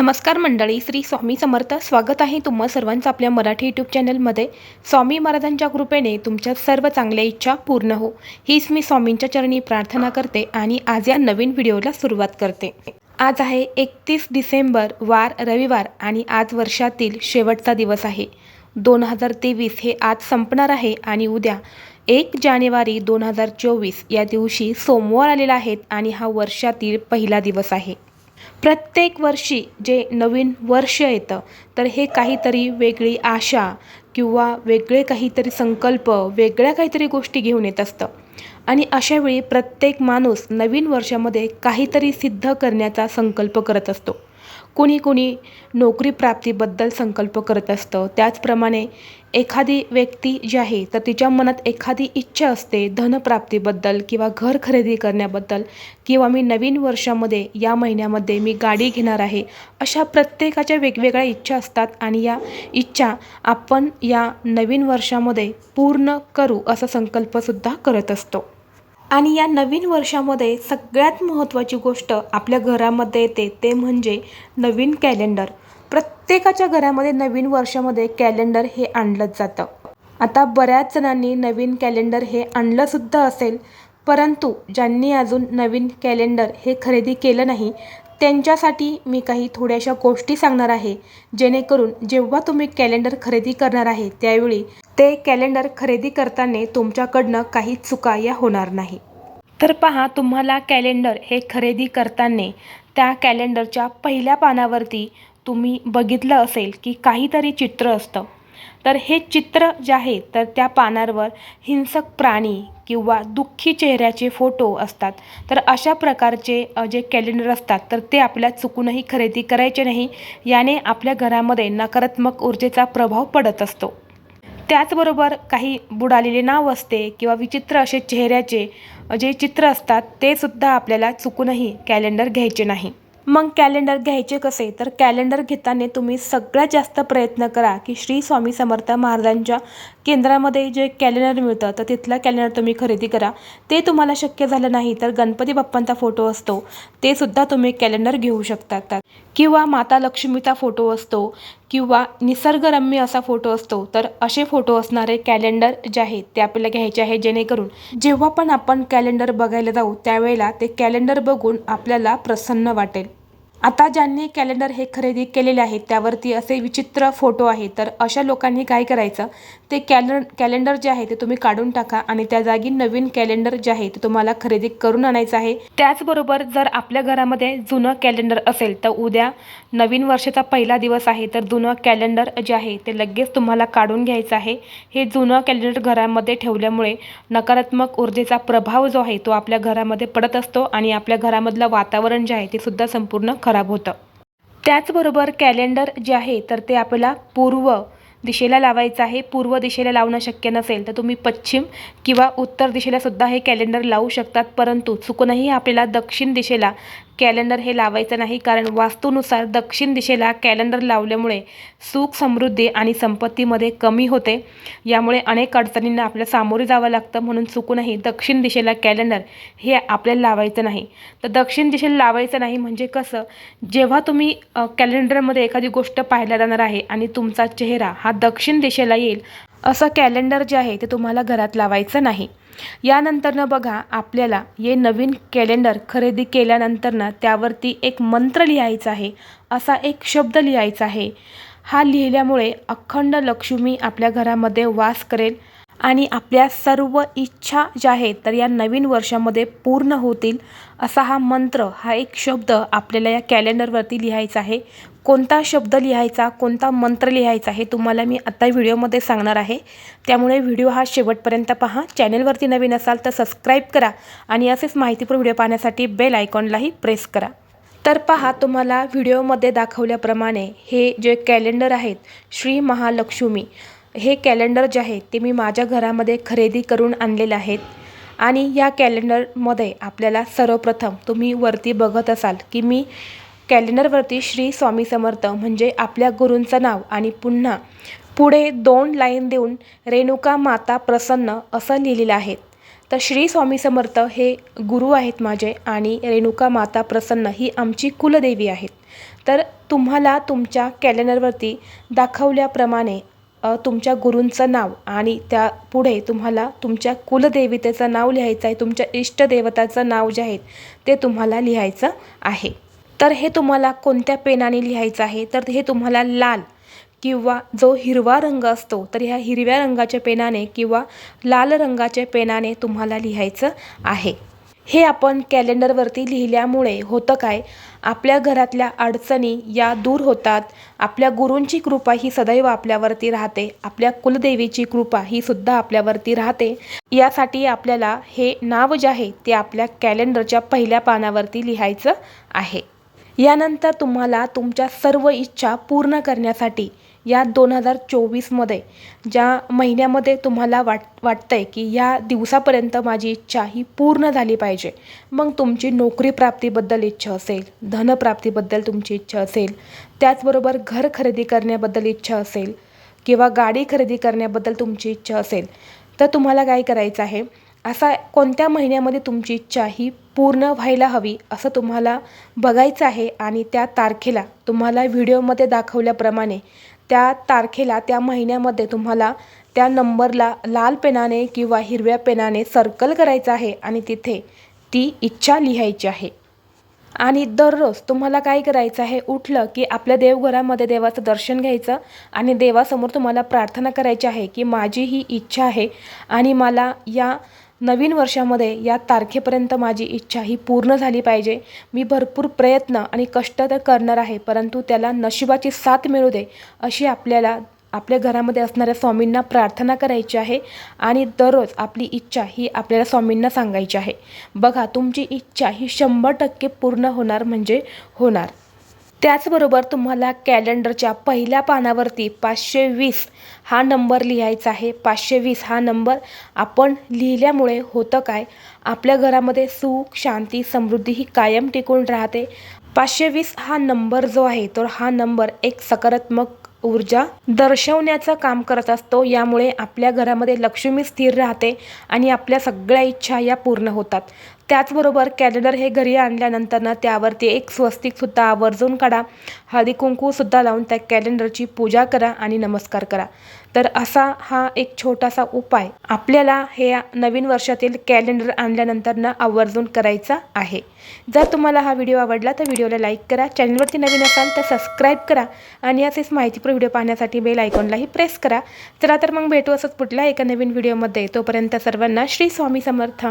नमस्कार मंडळी श्री स्वामी समर्थ. स्वागत आहे तुम्हा सर्वांचं आपल्या मराठी यूट्यूब चॅनलमध्ये स्वामी महाराजांच्या कृपेने तुमच्या सर्व चांगल्या इच्छा पूर्ण हो. हीच मी स्वामींच्या चरणी प्रार्थना करते आणि आज या नवीन व्हिडिओला सुरुवात करते. आज आहे एकतीस डिसेंबर वार रविवार आणि आज वर्षातील शेवटचा दिवस आहे. दोन हजार तेवीस हे आज संपणार आहे आणि उद्या एक जानेवारी दोन हजार चोवीस या दिवशी सोमवार आलेला आहेत आणि हा वर्षातील पहिला दिवस आहे. प्रत्येक वर्षी जे नवीन वर्ष येतं तर हे काहीतरी वेगळी आशा किंवा वेगळे काहीतरी संकल्प वेगळ्या काहीतरी गोष्टी घेऊन येत असतं. आणि अशावेळी प्रत्येक माणूस नवीन वर्षामध्ये काहीतरी सिद्ध करण्याचा संकल्प करत असतो. कुणी कुणी नोकरी प्राप्तीबद्दल संकल्प करत असतं. त्याचप्रमाणे एखादी व्यक्ती जी आहे तर तिच्या मनात एखादी इच्छा असते धनप्राप्तीबद्दल किंवा घर खरेदी करण्याबद्दल किंवा मी नवीन वर्षामध्ये या महिन्यामध्ये मी गाडी घेणार आहे अशा प्रत्येकाच्या वेगवेगळ्या इच्छा असतात आणि या इच्छा आपण या नवीन वर्षामध्ये पूर्ण करू असा संकल्पसुद्धा करत असतो. आणि या नवीन वर्षामध्ये सगळ्यात महत्त्वाची गोष्ट आपल्या घरामध्ये येते ते म्हणजे नवीन कॅलेंडर प्रत्येकाच्या घरामध्ये नवीन वर्षामध्ये कॅलेंडर हे आणलंच जातं. आता बऱ्याच जणांनी नवीन कॅलेंडर हे आणलंसुद्धा असेल परंतु ज्यांनी अजून नवीन कॅलेंडर हे खरेदी केलं नाही त्यांच्यासाठी मी काही थोड्याशा गोष्टी सांगणार आहे. जेणेकरून जेव्हा तुम्ही कॅलेंडर खरेदी करणार आहे त्यावेळी ते कॅलेंडर खरेदी करताना तुमच्याकडनं काही चुका या होणार नाही. तर पहा तुम्हाला कॅलेंडर हे खरेदी करताना त्या कॅलेंडरच्या पहिल्या पानावरती तुम्ही बघितलं असेल की काहीतरी चित्र असतं. तर हे चित्र जे आहे तर त्या पानांवर हिंसक प्राणी किंवा दुःखी चेहऱ्याचे फोटो असतात. तर अशा प्रकारचे जे कॅलेंडर असतात तर ते आपल्या चुकूनही खरेदी करायचे नाही. याने आपल्या घरामध्ये नकारात्मक ऊर्जेचा प्रभाव पडत असतो. त्याचबरोबर काही बुडालेले नाव असते किंवा विचित्र असे चेहऱ्याचे जे चित्र असतात ते सुद्धा आपल्याला चुकूनही कॅलेंडर घ्यायचे नाही. मग कॅलेंडर घ्यायचे कसे? तर कॅलेंडर घेताना तुम्ही सगळ्यात जास्त प्रयत्न करा की श्री स्वामी समर्थ महाराजांच्या केंद्रामध्ये जे कॅलेंडर मिळतं तर तिथलं कॅलेंडर तुम्ही खरेदी करा. ते तुम्हाला शक्य झालं नाही तर गणपती बाप्पांचा फोटो असतो. ते सुद्धा तुम्ही कॅलेंडर घेऊ शकता. किंवा माता लक्ष्मीचा फोटो असतो. किंवा निसर्गरम्य असा फोटो असतो तर असे फोटो असणारे कॅलेंडर जे आहेत ते आपल्याला घ्यायचे आहे जेणेकरून जेव्हा पण आपण कॅलेंडर बघायला जाऊ त्यावेळेला ते कॅलेंडर बघून आपल्याला प्रसन्न वाटेल. आता ज्यांनी कॅलेंडर हे खरेदी केलेले आहेत त्यावरती असे विचित्र फोटो आहेत तर अशा लोकांनी काय करायचं? ते कॅलें कॅलेंडर जे आहे ते तुम्ही काढून टाका आणि त्या जागी नवीन कॅलेंडर जे आहे ते तुम्हाला खरेदी करून आणायचं आहे. त्याचबरोबर जर आपल्या घरामध्ये जुनं कॅलेंडर असेल तर उद्या नवीन वर्षाचा पहिला दिवस आहे तर जुनं कॅलेंडर जे आहे ते लगेच तुम्हाला काढून घ्यायचं आहे. हे जुनं कॅलेंडर घरामध्ये ठेवल्यामुळे नकारात्मक ऊर्जेचा प्रभाव जो आहे तो आपल्या घरामध्ये पडत असतो आणि आपल्या घरामधलं वातावरण जे आहे ते सुद्धा संपूर्ण खराब होतं. त्याचबरोबर कॅलेंडर जे आहे तर ते आपल्याला पूर्व दिशेला लावायचं आहे. पूर्व दिशेला लावणं शक्य नसेल तर तुम्ही पश्चिम किंवा उत्तर दिशेला सुद्धा हे कॅलेंडर लावू शकतात. परंतु चुकूनही आपल्याला दक्षिण दिशेला कॅलेंडर हे लावायचं नाही कारण वास्तूनुसार दक्षिण दिशेला कॅलेंडर लावल्यामुळे सुख समृद्धी आणि संपत्तीमध्ये कमी होते. यामुळे अनेक अडचणींना आपल्याला सामोरे जावं लागतं. म्हणून चुकूनही दक्षिण दिशेला कॅलेंडर हे आपल्याला लावायचं नाही. तर दक्षिण दिशेला लावायचं नाही म्हणजे कसं? जेव्हा तुम्ही कॅलेंडरमध्ये एखादी गोष्ट पाहिल्या जाणार आहे आणि तुमचा चेहरा हा दक्षिण दिशेला येईल असं कॅलेंडर जे आहे ते तुम्हाला घरात लावायचं नाही. यानंतरनं बघा आपल्याला हे नवीन कॅलेंडर खरेदी केल्यानंतरनं त्यावरती एक मंत्र लिहायचा आहे. असा एक शब्द लिहायचा आहे. हा लिहिल्यामुळे अखंड लक्ष्मी आपल्या घरामध्ये वास करेल. आणि आपल्या सर्व इच्छा ज्या आहेत तर या नवीन वर्षामध्ये पूर्ण होतील असा हा मंत्र हा एक शब्द आपल्याला या कॅलेंडरवरती लिहायचा आहे. कोणता शब्द लिहायचा कोणता मंत्र लिहायचा हे तुम्हाला मी आत्ता व्हिडिओमध्ये सांगणार आहे. त्यामुळे व्हिडिओ हा शेवटपर्यंत पहा. चॅनलवरती नवीन असाल तर सबस्क्राईब करा आणि असेच माहितीपूर्ण व्हिडिओ पाहण्यासाठी बेल आयकॉनलाही प्रेस करा. तर पहा तुम्हाला व्हिडिओमध्ये दाखवल्याप्रमाणे हे जे कॅलेंडर आहेत श्री महालक्ष्मी हे कॅलेंडर जे आहे ते मी माझ्या घरामध्ये खरेदी करून आणलेले आहेत. आणि या कॅलेंडरमध्ये आपल्याला सर्वप्रथम तुम्ही वरती बघत असाल की मी कॅलेंडरवरती श्री स्वामी समर्थ म्हणजे आपल्या गुरूंचं नाव आणि पुन्हा पुढे दोन लाईन देऊन रेणुका माता प्रसन्न असं लिहिलेलं आहे. तर श्री स्वामी समर्थ हे गुरु आहेत माझे आणि रेणुका माता प्रसन्न ही आमची कुलदेवी आहेत. तर तुम्हाला तुमच्या कॅलेंडरवरती दाखवल्याप्रमाणे तुमच्या गुरूंचं नाव आणि त्या पुढे तुम्हाला तुमच्या कुलदेवतेचं नाव लिहायचं आहे तुमच्या इष्टदेवताचं नाव जे आहे ते तुम्हाला लिहायचं आहे. तर हे तुम्हाला कोणत्या पेनाने लिहायचं आहे? तर हे तुम्हाला लाल किंवा जो हिरवा रंग असतो तर ह्या हिरव्या रंगाच्या पेनाने किंवा लाल रंगाच्या पेनाने तुम्हाला लिहायचं आहे. हे आपण कॅलेंडरवरती लिहिल्यामुळे होतं काय? आपल्या घरातल्या अडचणी या दूर होतात. आपल्या गुरूंची कृपा ही सदैव आपल्यावरती राहते. आपल्या कुलदेवीची कृपा ही सुद्धा आपल्यावरती राहते. यासाठी आपल्याला हे नाव जे आहे ते आपल्या कॅलेंडरच्या पहिल्या पानावरती लिहायचं आहे. यानंतर तुम्हाला तुमच्या सर्व इच्छा पूर्ण करण्यासाठी या दोन हजार चोवीसमध्ये ज्या महिन्यामध्ये तुम्हाला वाट वाटतं आहे की या दिवसापर्यंत माझी इच्छा ही पूर्ण झाली पाहिजे. मग तुमची नोकरी प्राप्तीबद्दल इच्छा असेल धनप्राप्तीबद्दल तुमची इच्छा असेल त्याचबरोबर घर खरेदी करण्याबद्दल इच्छा असेल किंवा गाडी खरेदी करण्याबद्दल तुमची इच्छा असेल तर तुम्हाला काय करायचं आहे? असा कोणत्या महिन्यामध्ये तुमची इच्छा ही पूर्ण व्हायला हवी असं तुम्हाला बघायचं आहे आणि त्या तारखेला तुम्हाला व्हिडिओमध्ये दाखवल्याप्रमाणे त्या तारखेला त्या महिन्यामध्ये तुम्हाला त्या नंबरला लाल पेनाने किंवा हिरव्या पेनाने सर्कल करायचं आहे आणि तिथे ती इच्छा लिहायची आहे. आणि दररोज तुम्हाला काय करायचं आहे? उठलं की आपल्या देवघरामध्ये देवाचं दर्शन घ्यायचं आणि देवासमोर तुम्हाला प्रार्थना करायची आहे की माझी ही इच्छा आहे आणि मला या नवीन वर्षामध्ये या तारखेपर्यंत माझी इच्छा ही पूर्ण झाली पाहिजे. मी भरपूर प्रयत्न आणि कष्ट तर करणार आहे परंतु त्याला नशिबाची साथ मिळू दे अशी आपल्याला आपल्या घरामध्ये असणाऱ्या स्वामींना प्रार्थना करायची आहे आणि दररोज आपली इच्छा ही आपल्याला स्वामींना सांगायची आहे. बघा तुमची इच्छा ही शंभर टक्के पूर्ण होणार म्हणजे होणार. त्याचबरोबर तुम्हाला कॅलेंडरच्या पहिल्या पानावरती पाचशे वीस हा नंबर लिहायचा आहे. पाचशे वीस हा नंबर आपण लिहिल्यामुळे होतं काय? आपल्या घरामध्ये सुख शांती समृद्धी ही कायम टिकून राहते. पाचशे वीस हा नंबर जो आहे तर हा नंबर एक सकारात्मक ऊर्जा दर्शवण्याचं काम करत असतो. यामुळे आपल्या घरामध्ये लक्ष्मी स्थिर राहते आणि आपल्या सगळ्या इच्छा या पूर्ण होतात. त्याचबरोबर कॅलेंडर हे घरी आणल्यानंतर ना त्यावरती एक स्वस्तिकसुद्धा आवर्जून काढा. हळदी कुंकूसुद्धा लावून त्या कॅलेंडरची पूजा करा आणि नमस्कार करा. तर असा हा एक छोटासा उपाय आपल्याला हे नवीन वर्षातील कॅलेंडर आणल्यानंतरनं आवर्जून करायचा आहे. जर तुम्हाला हा व्हिडिओ आवडला तर व्हिडिओला लाईक करा चॅनलवरती नवीन असाल तर सबस्क्राईब करा आणि असेच माहितीपूर्ण व्हिडिओ पाहण्यासाठी बेल आयकॉनलाही प्रेस करा. चला तर मग भेटू असंच पुढल्या एका नवीन व्हिडिओमध्ये. तोपर्यंत सर्वांना श्री स्वामी समर्थ.